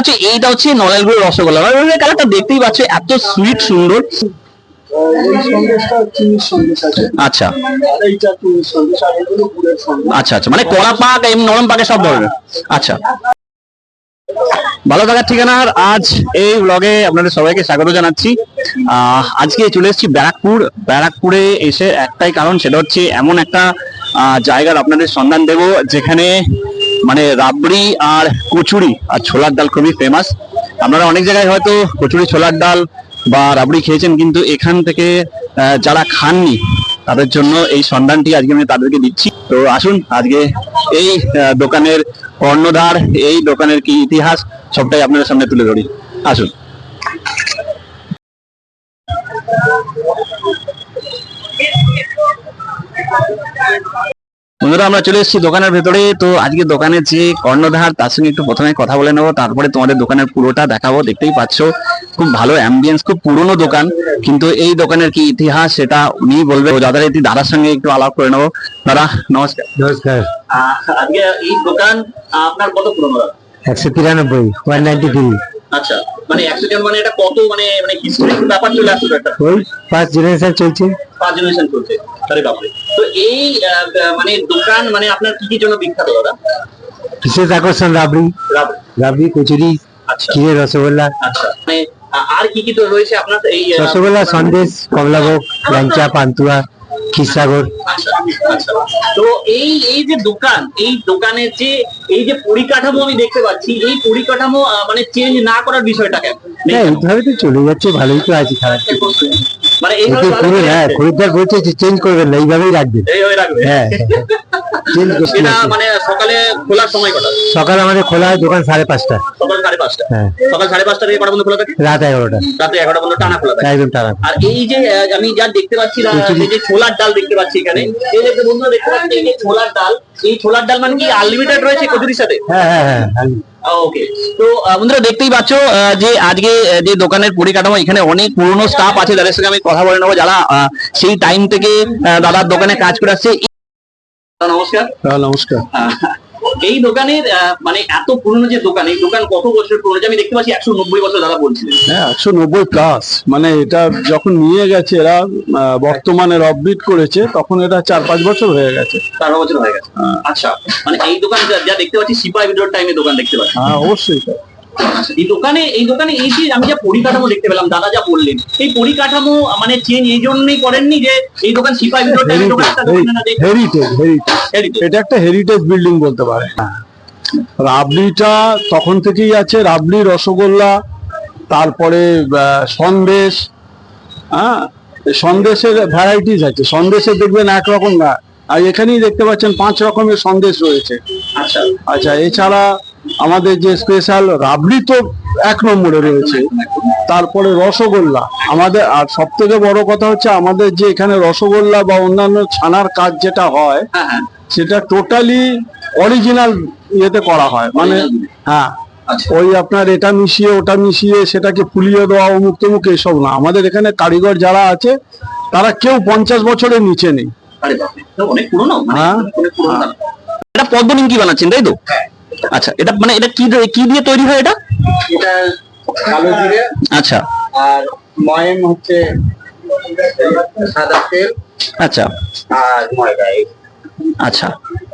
হচ্ছে এইটা হচ্ছে নলেনগুড়ের রসগোল্লা। কালারটা দেখতেই পাচ্ছ, এত সুইট সুন্দর। আচ্ছা। আচ্ছা আচ্ছা মানে আচ্ছা। ভালো থাকার আজ এই ব্লগে আপনাদের সবাইকে স্বাগত জানাচ্ছি। আজকে চলে এসেছি ব্যারাকপুর। ব্যারাকপুরে এসে একটাই কারণ, সেটা হচ্ছে এমন একটা জায়গার আপনাদের সন্ধান দেব, যেখানে মানে রাবড়ি আর কচুরি আর ছোলার ডাল খুবই ফেমাস আপনারা অনেক জায়গায় হয়তো কচুরি, ছোলার ডাল বা রাবড়ি খেয়েছেন, কিন্তু এখান থেকে যারা খাননি, তাদের জন্য এই সন্ধানটি আজকে আমি তাদেরকে দিচ্ছি। তো আসুন, আজকে এই দোকানের কর্ণধার, এই দোকানের কি ইতিহাস, সবটাই আপনাদের সামনে তুলে ধরি। আসুন। বন্ধুরা আমরা চলে এসেছি দোকানের ভেতরে। তো আজকে দোকানের যে কর্ণধার তার সঙ্গে একটু প্রথমে কথা বলে নেব। তারপরে তোমাদের দোকানের পুরোটা দেখাবো। দেখতেই পাচ্ছ খুব ভালো অ্যাম্বিয়েন্স খুব পুরনো দোকান। কিন্তু এই দোকানের কি ইতিহাস সেটা উনি বলবে। দাদার এই দাদার সঙ্গে একটু আলাপ করে নেব। দাদা নমস্কার। নমস্কার। আজকে এই দোকান আপনার কত পুরনো একশো তিরানব্বই ওয়ান নাইনটি থ্রি আচ্ছা মানে একশো জন মানে এটা কত মানে মানে হিস্টোরিক ব্যাপার চলে একটা ওই পাঁচ জেনারেশন চলছে। পাঁচ জেনারেশন চলছে। আরে বাপরে তো এই মানে দোকান মানে আপনার কি কি জন্য বিখ্যাত দাদা? বিশেষ আকর্ষণ রাবড়ি? রাবড়ি। কচুরি আচ্ছা। ক্ষীরের রসগোল্লা? আচ্ছা। মানে আর কি কি তো রয়েছে আপনার এই রসগোল্লা সন্দেশ কমলাভোগ ল্যাংচা পান্তুয়া ক্ষীরসাগর আচ্ছা তো এই এই যে দোকান এই দোকানের যে এই যে পরিকাঠামো আমি দেখতে পাচ্ছি এই পরিকাঠামো মানে চেঞ্জ না করার বিষয়টা কেন? হ্যাঁ কেন? এইভাবে তো চলে যাচ্ছে ভালোই তো আছে। খারাপ? মানে এইভাবে ওদের ভালো পুরো করে হ্যাঁ যাচ্ছে। খরিদ্দার বলছে চেঞ্জ করবেন না এইভাবেই রাখবেন এইভাবে রাখবে। হ্যাঁ চেঞ্জ করতে মানে সকালে খোলার সময় কটা? সকাল আমাদের খোলা হয় দোকান সাড়ে পাঁচটা। সকাল সাড়ে পাঁচটা। হ্যাঁ। সকাল সাড়ে পাঁচটা থেকে কটা পর্যন্ত খোলা থাকে? রাত এগারোটা। রাতে এগারোটা পর্যন্ত টানা খোলা থাকে। একদম টানা আর এই যে আমি যা দেখতে পাচ্ছি না, এই যে ছোলার ডাল দেখতে পাচ্ছি এখানে এই যে বন্ধুরা দেখতে পাচ্ছি এই যে ছোলার ডাল এই ছোলার ডাল মানে কি আনলিমিটেড রয়েছে কচুরির সাথে? হ্যাঁ হ্যাঁ হ্যাঁ ওকে তো আহ, বন্ধুরা দেখতেই পাচ্ছ আহ, যে আজকে যে দোকানের পরিকাঠামো এখানে অনেক পুরনো স্টাফ আছে যাদের সঙ্গে আমি কথা বলে নেব যারা আহ, সেই টাইম থেকে আহ, দাদার দোকানে কাজ করে আসছে। নমস্কার। নমস্কার। আহ, এই দোকানের মানে এত পুরনো যে দোকান এই দোকান কত বছর পুরনো? আমি দেখতে পাচ্ছি একশো নব্বই বছর দাদা বলছিলেন হ্যাঁ একশো নব্বই প্লাস মানে এটা যখন নিয়ে গেছে এরা বর্তমানে রববিট করেছে তখন এটা চার পাঁচ বছর হয়ে গেছে। চার বছর হয়ে গেছে। আচ্ছা মানে এই দোকান যা- দেখতে পাচ্ছি সিপাহি বিদ্রোহ টাইমে দোকান দেখতে পাচ্ছি। হ্যাঁ অবশ্যই এই দোকানে এই দোকানে এই যে আমি যা পরিকাঠামো দেখতে পেলাম দাদা যা বললেন এই পরিকাঠামো মানে চেঞ্জ এই জন্যই করেননি যে এই দোকান সিপাহি হেরিটেজ হেরিটেজ এটা একটা হেরিটেজ বিল্ডিং বলতে পারে। রাবড়িটা তখন থেকেই আছে রাবড়ি রসগোল্লা তারপরে সন্দেশ হ্যাঁ সন্দেশের ভ্যারাইটিস আছে। সন্দেশে দেখবেন একরকম না আর এখানেই দেখতে পাচ্ছেন পাঁচ রকমের সন্দেশ রয়েছে। আচ্ছা। আচ্ছা এছাড়া আমাদের যে স্পেশাল রাবড়ি তো এক নম্বরে রয়েছে তারপরে রসগোল্লা। আমাদের আর সব থেকে বড় কথা হচ্ছে আমাদের যে এখানে রসগোল্লা বা অন্যান্য ছানার কাজ যেটা হয় হ্যাঁ হ্যাঁ। সেটা টোটালি অরিজিনাল ইয়েতে করা হয়। মানে হ্যাঁ আচ্ছা। ওই আপনার এটা মিশিয়ে ওটা মিশিয়ে সেটাকে ফুলিয়ে দেওয়া অমুক তমুক এসব না। আমাদের এখানে কারিগর যারা আছে তারা কেউ পঞ্চাশ বছরের নিচে নেই। হ্যাঁ। এটা নিমকি বানাচ্ছেন তাই তো? আচ্ছা এটা মানে এটা কি দিয়ে- কি দিয়ে তৈরি হয় এটা? এটা কালো জিরে। আচ্ছা। আর ময়ম হচ্ছে সাদা তেল। আচ্ছা। আর ময়দা আচ্ছা।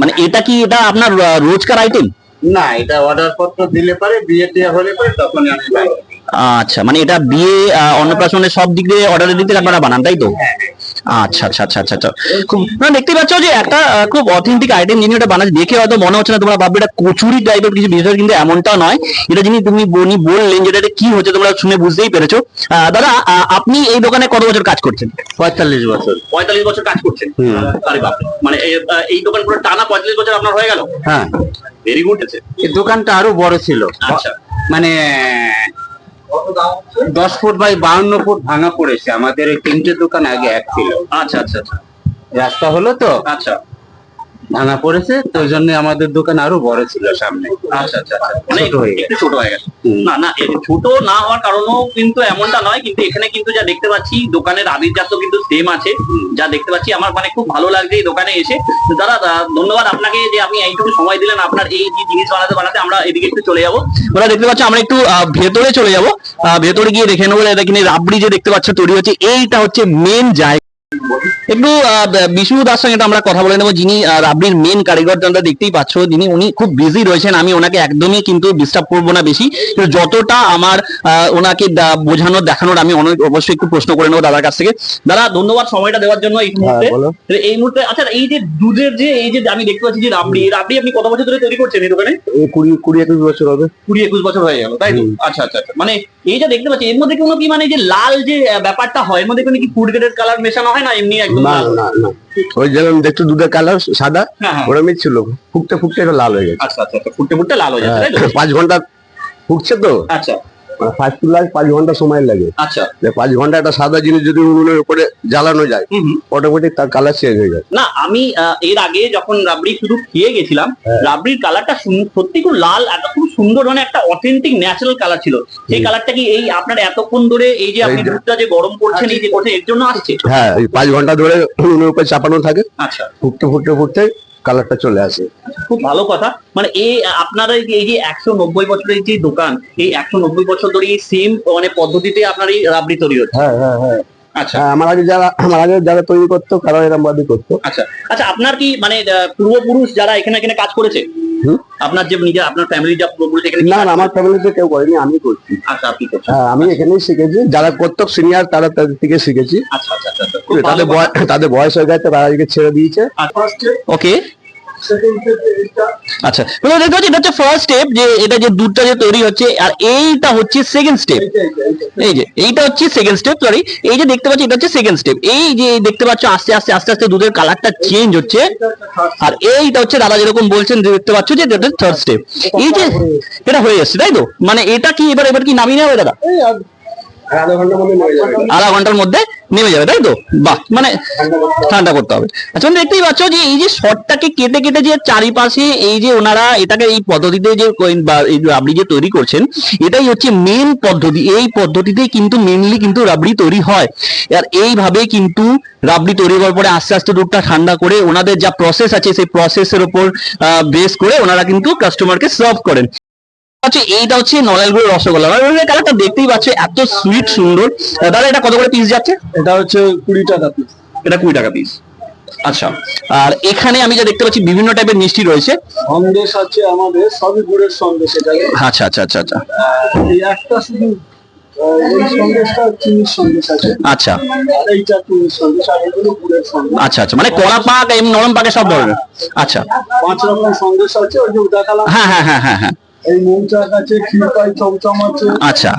মানে এটা কি এটা আপনার রোজকার আইটেম না এটা অর্ডার পত্র দিলে পারে বিয়ে টিয়ে হলে পারে তখন আমি আচ্ছা মানে এটা বিয়ে অন্নপ্রাশনের সব দিক দিয়ে অর্ডারের দিতে আপনারা বানান তাই তো? আচ্ছা আচ্ছা আচ্ছা আচ্ছা আচ্ছা। খুব না দেখতে পাচ্ছ যে একটা খুব অথেন্টিক আইটেম যিনি ওটা বানাচ্ছে দেখে হয়তো মনে হচ্ছে না তোমরা ভাববে এটা কচুরি টাইপের কিছু বিষয় কিন্তু এমনটা নয়। এটা যিনি তুমি বনি বললেন যেটা কি হচ্ছে তোমরা শুনে বুঝতেই পেরেছ। আহ, দাদা আহ, আপনি এই দোকানে কত বছর কাজ করছেন? পঁয়তাল্লিশ বছর। পঁয়তাল্লিশ বছর কাজ করছেন? আরে মানে এই- দোকান পুরো টানা পঁয়তাল্লিশ বছর আপনার হয়ে গেল? হ্যাঁ। ভেরি গুড আছে দোকানটা আরও বড় ছিল। আচ্ছা। মানে দশ ফুট বাই বাউন্ন ফুট ভাঙা পড়েছে। আমাদের এই তিনটে দোকান আগে এক ছিল। আচ্ছা আচ্ছা আচ্ছা। রাস্তা হলো তো? আচ্ছা। ভাঙা পড়েছে তো ওই জন্য আমাদের দোকান আরও বড় ছিল সামনে। আচ্ছা আচ্ছা আচ্ছা। মানে ছোট হয়ে গেছে। ছোট হয়ে গেছে। না না ছোট না হওয়ার কারণও কিন্তু এমনটা নয় কিন্তু এখানে কিন্তু যা দেখতে পাচ্ছি দোকানের আবির্জাত কিন্তু সেম আছে। যা দেখতে পাচ্ছি আমার মানে খুব ভালো লাগছে এই দোকানে এসে। দাদা ধন্যবাদ আপনাকে যে আপনি এইটুকু সময় দিলেন আপনার এই যে জিনিস বানাতে বানাতে আমরা এদিকে একটু চলে যাব। ওরা দেখতে পাচ্ছ আমরা একটু ভেতরে চলে যাব। ভেতরে গিয়ে দেখে নেব এটা কিনে রাবড়ি যে দেখতে পাচ্ছ তৈরি হচ্ছে এইটা হচ্ছে মেন জায়গা। একটু বিষ্ণু দাস সঙ্গে আমরা কথা বলে নেব যিনি রাবড়ির মেন কারিগর তোমরা দেখতেই পাচ্ছ যিনি উনি খুব বিজি রয়েছেন আমি ওনাকে একদমই কিন্তু ডিস্টার্ব করব না বেশি। যতটা আমার ওনাকে বোঝানোর দেখানোর আমি অনেক অবশ্যই একটু প্রশ্ন করে নেব দাদার কাছ থেকে। দাদা ধন্যবাদ সময়টা দেওয়ার জন্য এই মুহূর্তে। এই মুহূর্তে আচ্ছা এই যে দুধের যে এই যে আমি দেখতে পাচ্ছি যে রাবড়ি রাবড়ি আপনি কত বছর ধরে তৈরি করছেন এই দোকানে? কুড়ি কুড়ি একুশ বছর হবে। কুড়ি একুশ বছর হয়ে গেল তাই তো? আচ্ছা আচ্ছা আচ্ছা মানে এই যে দেখতে পাচ্ছি এর মধ্যে কোনো কি মানে যে লাল যে ব্যাপারটা হয় এর মধ্যে কোনো কি ফুড গ্রেডের কালার মেশানো হয় না একদম না না না। ওই যেরকম দেখছ দুধের কালার সাদা হ্যাঁ হ্যাঁ। ওরমই ছিল। ফুটতে ফুটতে এটা লাল হয়ে গেছে। আচ্ছা আচ্ছা আচ্ছা ফুটতে ফুটতে লাল হয়ে হ্যাঁ, পাঁচ ঘণ্টা ফুটছে তো? আচ্ছা। ফার্স্ট ক্লাস পাঁচ ঘণ্টা সময় লাগে। আচ্ছা। পাঁচ ঘণ্টা একটা সাদা জিনিস যদি উনুনের উপরে জ্বালানো যায়। অটোমেটিক তার কালার চেঞ্জ হয়ে যায়। না আমি এর আগে যখন রাবড়ি শুধু খেয়ে গেছিলাম হ্যাঁ। রাবড়ির কালারটা সত্যি খুব লাল এত খুব সুন্দর মানে একটা অথেন্টিক ন্যাচারাল কালার ছিল। সেই কালারটা কি এই আপনার এতক্ষণ ধরে এই যে আপনি দুধটা যে গরম করছেন এই যে করছেন এর জন্য আসছে? হ্যাঁ পাঁচ ঘণ্টা ধরে উনুনের উপরে চাপানো থাকে। আচ্ছা। ফুটতে ফুটতে ফুটতে কালারটা চলে আসে। খুব ভালো কথা। মানে এই আপনারা এই যে- একশো নব্বই বছরের যে দোকান এই একশো নব্বই বছর ধরে এই সেম মানে পদ্ধতিতে আপনার এই রাবড়ি তৈরি হচ্ছে। হ্যাঁ হ্যাঁ হ্যাঁ। আচ্ছা। হ্যাঁ আমার আগে যারা আমার আগে যারা তৈরি করতো তারা এরম করতো। আচ্ছা। আচ্ছা আপনার কি মানে পূর্বপুরুষ যারা এখানে এখানে কাজ করেছে? আপনার যে আপনার ফ্যামিলি যা না না আমার ফ্যামিলিতে কেউ করেনি আমি করছি। আচ্ছা আপনি করছেন। হ্যাঁ আমি এখানেই শিখেছি। যারা সিনিয়র তারা তাদের থেকে শিখেছি। আচ্ছা আচ্ছা আচ্ছা আচ্ছা। তাদের বয়স তাদের বয়স হয়ে গেছে তারা ছেড়ে দিয়েছে। ওকে আচ্ছা এবার দেখতে পাচ্ছি এটা হচ্ছে ফার্স্ট স্টেপ যে এটা যে দুধটা যে তৈরি হচ্ছে আর এইটা হচ্ছে সেকেন্ড স্টেপ এই যে এইটা হচ্ছে সেকেন্ড স্টেপ সরি এই যে দেখতে পাচ্ছি এটা হচ্ছে সেকেন্ড স্টেপ এই যে দেখতে পাচ্ছ আস্তে আস্তে আস্তে আস্তে দুধের কালারটা চেঞ্জ হচ্ছে। আর এইটা হচ্ছে দাদা যেরকম বলছেন দেখতে পাচ্ছ যে এটা থার্ড স্টেপ এই যে এটা হয়ে যাচ্ছে তাই তো? মানে এটা কি এবার এবার কি নামিয়ে নেবে দাদা? আধা ঘণ্টার মধ্যে নেমে যাবে। তাই তো? বাহ মানে ঠান্ডা করতে হবে। আচ্ছা দেখতেই পাচ্ছ যে এই যে শর্টটাকে কেটে কেটে যে চারিপাশে এই যে ওনারা এটাকে এই পদ্ধতিতে যে রাবড়ি যে তৈরি করছেন এটাই হচ্ছে মেন পদ্ধতি। এই পদ্ধতিতেই কিন্তু মেনলি কিন্তু রাবড়ি তৈরি হয়। আর এইভাবে কিন্তু রাবড়ি তৈরি করার পরে আস্তে আস্তে দুধটা ঠান্ডা করে ওনাদের যা প্রসেস আছে সেই প্রসেসের উপর বেস করে ওনারা কিন্তু কাস্টমারকে সার্ভ করেন। হচ্ছে এইটা হচ্ছে নলেলগুড় রসগোল্লা। নলেলগুড়ের কালারটা দেখতেই পাচ্ছ এত সুইট সুন্দর। দাদা এটা কত করে পিস যাচ্ছে? এটা হচ্ছে কুড়ি টাকা পিস এটা কুড়ি টাকা পিস আচ্ছা আর এখানে আমি যা দেখতে পাচ্ছি বিভিন্ন টাইপের মিষ্টি রয়েছে। সন্দেশ আছে আমাদের সবই গুড়ের সন্দেশ এটাকে আচ্ছা আচ্ছা আচ্ছা আচ্ছা। একটা শুধু সন্দেশটা সন্দেশ আছে। আচ্ছা। আচ্ছা আচ্ছা মানে কড়া পাক এমনি নরম পাকে সব ধরনের। আচ্ছা। পাঁচ রকম সন্দেশ আছে হ্যাঁ হ্যাঁ হ্যাঁ হ্যাঁ হ্যাঁ। এই মৌচাক আছে ক্ষীরপাই চমচম আছে আচ্ছা।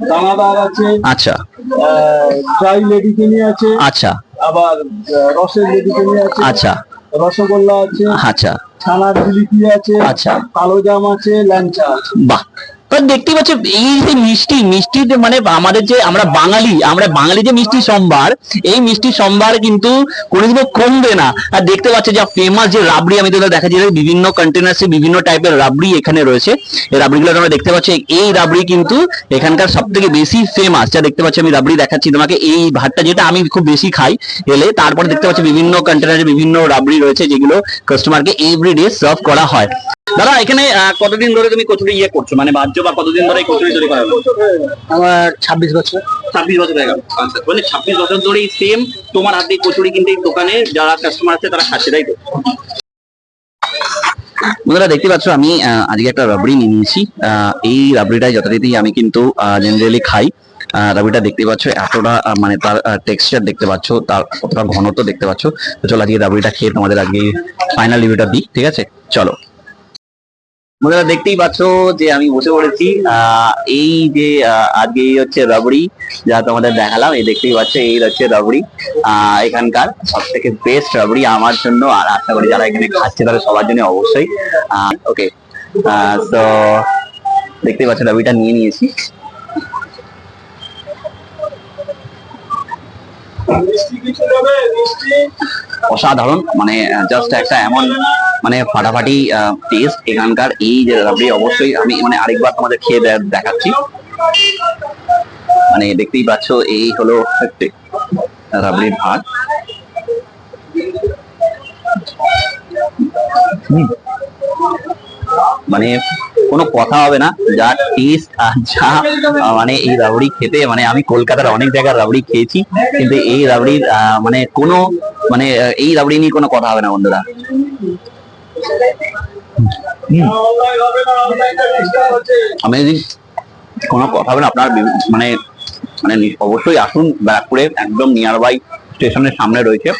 দানাদার আছে আচ্ছা। ড্রাই লেডিকেনি আছে আচ্ছা। আবার রসের লেডিকেনি আছে আচ্ছা। রসগোল্লা আছে আচ্ছা। ছানার জিলিপি আছে আচ্ছা। কালো জাম আছে ল্যাংচা আছে। বাহ। তো দেখতে পাচ্ছ, এই যে মিষ্টি মিষ্টি মানে আমাদের যে আমরা বাঙালি আমরা বাঙালি যে মিষ্টি সম্ভার, এই মিষ্টি সম্ভার কিন্তু কোনোদিনও কমবে না। আর দেখতে পাচ্ছ যা ফেমাস যে রাবড়ি, আমি তোদের দেখাচ্ছি যে বিভিন্ন কন্টেনার্সে বিভিন্ন টাইপের রাবড়ি এখানে রয়েছে। এই রাবড়িগুলো তোমরা দেখতে পাচ্ছ, এই রাবড়ি কিন্তু এখানকার সব থেকে বেশি ফেমাস যা দেখতে পাচ্ছ, আমি রাবড়ি দেখাচ্ছি তোমাকে, এই ভাতটা যেটা আমি খুব বেশি খাই, এলে তারপরে দেখতে পাচ্ছ বিভিন্ন কন্টেনারে বিভিন্ন রাবড়ি রয়েছে যেগুলো কাস্টমারকে এভরিডে সার্ভ করা হয়। দাদা এখানে কতদিন ধরে তুমি কচুরি ইয়ে করছ? মানে বাহ্য বা কতদিন ধরে কচুরি তৈরি করা আমার ছাব্বিশ বছর। ছাব্বিশ বছর হয়ে গেল। আচ্ছা মানে ছাব্বিশ বছর ধরে সেম তোমার হাতে কচুরি কিন্তু এই দোকানে যারা কাস্টমার আছে তারা খাচ্ছে তাই তো? বন্ধুরা দেখতে পাচ্ছ আমি আজকে একটা রাবড়ি নিয়ে নিয়েছি। আহ, এই রাবড়িটাই যথারীতি আমি কিন্তু জেনারেলি খাই। রাবড়িটা দেখতে পাচ্ছ এতটা মানে তার টেক্সচার দেখতে পাচ্ছ তার কতটা ঘনত্ব দেখতে পাচ্ছ। তো চলো আজকে রাবড়িটা খেয়ে তোমাদের আজকে ফাইনাল রিভিউটা দিই ঠিক আছে? চলো। বন্ধুরা, দেখতেই পাচ্ছ যে আমি বসে পড়েছি। এই যে আজকে এই হচ্ছে রাবড়ি, যা তোমাদের দেখালাম, এই দেখতেই পাচ্ছ, এই হচ্ছে রাবড়ি। এখানকার সব থেকে বেস্ট রাবড়ি আমার জন্য, আর আশা করি যারা এখানে খাচ্ছে তারা সবার জন্য অবশ্যই। ওকে তো দেখতেই পাচ্ছ, রাবড়িটা নিয়ে নিয়েছি। মিষ্টি কিছু নেবে? মিষ্টি? অসাধারণ মানে জাস্ট একটা এমন মানে ফাটাফাটি টেস্ট এখানকার। এই যে রাবড়ি অবশ্যই আমি মানে আরেকবার তোমাদের খেয়ে দেখাচ্ছি। মানে দেখতেই পাচ্ছ, এই হলো রাবড়ির ভাত। মানে কোনো কথা হবে না। যা টেস্ট আর যা মানে এই রাবড়ি খেতে মানে আমি কলকাতার অনেক জায়গার রাবড়ি খেয়েছি, কিন্তু এই রাবড়ির মানে কোনো মানে এই রাবড়ি নিয়ে কোনো কথা হবে না বন্ধুরা। কোনো কথা হবে না আপনার মানে মানে অবশ্যই আসুন ব্যারাকপুরে, একদম নিয়ার বাই স্টেশনের সামনে রয়েছে।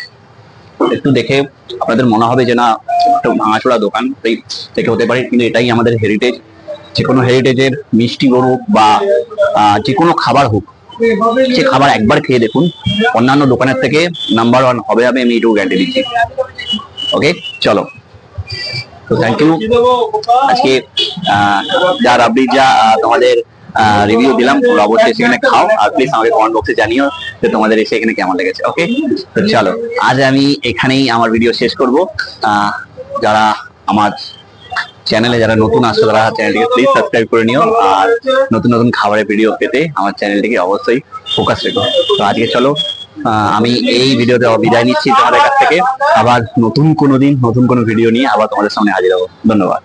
একটু দেখে আপনাদের মনে হবে যে না একটা ভাঙাচোরা দোকান থেকে হতে পারে। কিন্তু এটাই আমাদের হেরিটেজ যে কোনো হেরিটেজের মিষ্টি গরু বা যে কোনো খাবার হোক সে খাবার একবার খেয়ে দেখুন। অন্যান্য দোকানের থেকে নাম্বার ওয়ান হবে আমি আমি এটুকু গ্যারান্টি দিচ্ছি। ওকে চলো। তো থ্যাংক ইউ আজকে যা রাবড়ি যা তোমাদের রিভিউ দিলাম তোমরা অবশ্যই সেখানে খাও। আর প্লিজ আমাকে কমেন্ট বক্সে জানিও যে তোমাদের এসে এখানে কেমন লেগেছে। ওকে তো চলো। আজ আমি এখানেই আমার ভিডিও শেষ করব। আহ, যারা আমার চ্যানেলে যারা নতুন আসছো, তারা চ্যানেলটিকে প্লিজ সাবস্ক্রাইব করে নিও। আর নতুন নতুন খাবারের ভিডিও পেতে আমার চ্যানেলটিকে অবশ্যই ফোকাস রেখো। তো আজকে চলো আমি এই ভিডিওতে বিদায় নিচ্ছি তোমাদের কাছ থেকে। আবার নতুন কোনো দিন, নতুন কোনো ভিডিও নিয়ে আবার তোমাদের সামনে হাজির হব। ধন্যবাদ।